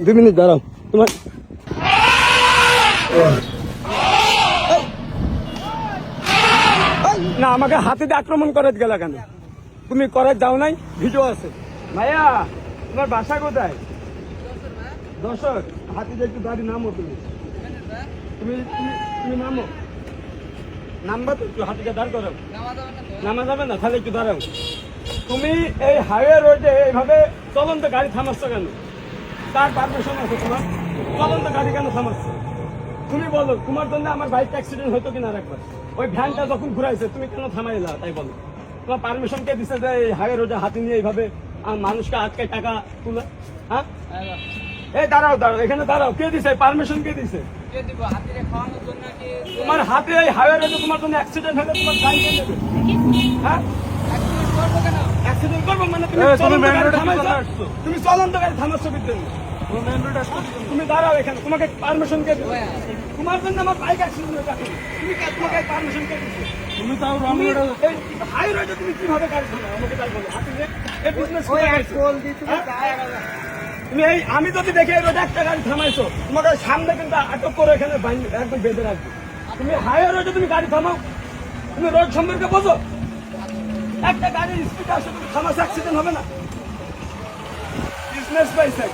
দুই মিনিট দাঁড়াও। তোমার না আমাকে হাতে দিয়ে আক্রমণ করে গেল কেন? তুমি করে যাও নাই ভিডিও আছে। মায়া তোমার বাসা কোথায়? দর্শক হাতে দিয়ে একটু দাঁড়িয়ে নামো তুমি। তুমি তুমি- তুমি নামো। নামবা তো একটু হাতিকে দাঁড় করো নামা যাবে না তাহলে একটু দাঁড়াও। তুমি এই হাইওয়ে রোডে এইভাবে চলন্ত গাড়ি থামাচ্ছ কেন? তার পারমিশন আছে তোমার চলন্ত গাড়ি কেন থামাচ্ছ তুমি বলো তোমার জন্য আমার বাইক অ্যাক্সিডেন্ট হতো কিনা একবার। ওই ভ্যানটা যখন ঘুরাইছে তুমি কেন থামাইলা? তাই বলো। তোমার পারমিশন কে দিছে যে এই হাইওয়ে রোডে হাতি নিয়ে এইভাবে মানুষকে আটকে টাকা তুলে? হ্যাঁ? এই দাঁড়াও দাঁড়াও এখানে দাঁড়াও। কে দিছে? পারমিশন কে দিছে? তোমার হাতে এই হাইওয়ে রোডে তোমার জন্য অ্যাক্সিডেন্ট হলে তোমার গাড়ি হ্যাঁ? অ্যাক্সিডেন্ট করব মানে তুমি চলন্ত গাড়ি থামাইছো? তুমি চলন্ত গাড়ি থামাচ্ছ বিদ্যুৎ তুমি দাঁড়াও এখানে তোমাকে পারমিশন কে তোমার জন্য আমার বাইক অ্যাক্সিডেন্ট হয়ে তুমি। তোমাকে পারমিশন কে তুমি তাও রং হাই কীভাবে গাড়ি চালাও আমাকে তাই বলো। এই বিজনেস তুমি এই আমি যদি দেখি এই রোডে একটা গাড়ি থামাইছো তোমাকে সামনে কিন্তু আটক করে এখানে একদম বেঁধে রাখবে। তুমি হাইওয়ে রোডে তুমি গাড়ি থামাও তুমি রোড সম্পর্কে বোঝো? একটা গাড়ির স্পিড আসে তুমি থামাস অ্যাক্সিডেন্ট হবে না। বিজনেস পাইছে